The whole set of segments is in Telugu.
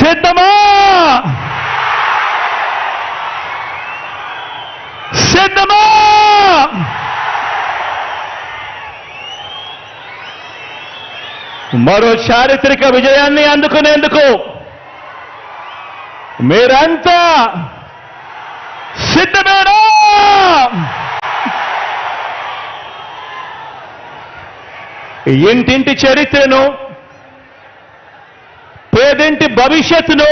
సిద్ధమా? సిద్ధమా? మరో చారిత్రక విజయాన్ని అందుకునేందుకు మీరంతా సిద్ధమేనా? ఇంటింటి చరిత్రను ఇలాంటి భవిష్యత్తును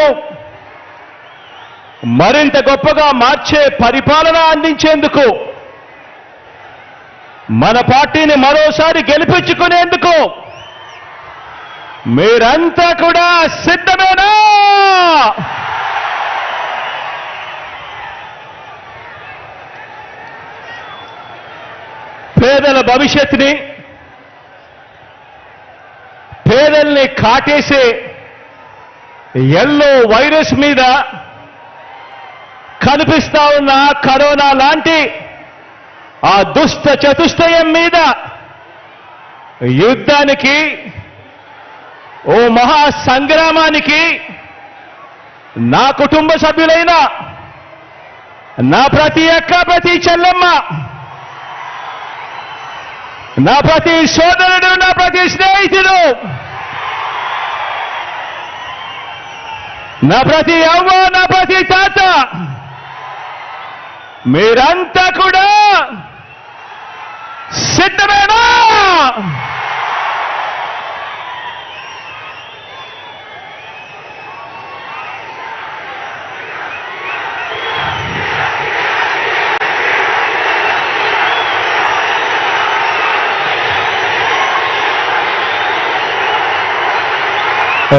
మరింత గొప్పగా మార్చే పరిపాలన అందించేందుకు? మన పార్టీని మరోసారి గెలిపించుకునేందుకు మీరంతా కూడా సిద్ధమేనా? పేదల భవిష్యత్తుని పేదల్ని కాటేసే ఎల్లో వైరస్ మీద కనిపిస్తా ఉన్న కరోనా లాంటి ఆ దుష్ట చతుష్టయం మీద యుద్ధానికి ఓ మహా సంగ్రామానికి నా కుటుంబ సభ్యులైన నా ప్రతి అక్క ప్రతి చెల్లెమ్మ నా ప్రతి సోదరుడు నా ప్రతి స్నేహితుడు నా ప్రతి అవ్వ నా ప్రతి తాత. మీరంతా కూడా సిద్ధమేనా?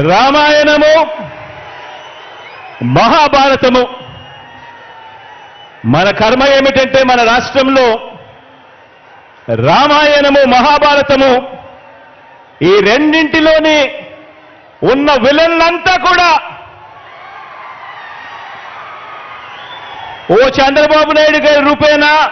రామాయణము మహాభారతము. మన కర్మ ఏమిటంటే మన రాష్ట్రంలో రామాయణము మహాభారతము ఈ రెండింటిలోని ఉన్న విలన్లంతా కూడా ఓ చంద్రబాబు నాయుడు గారి రూపేణా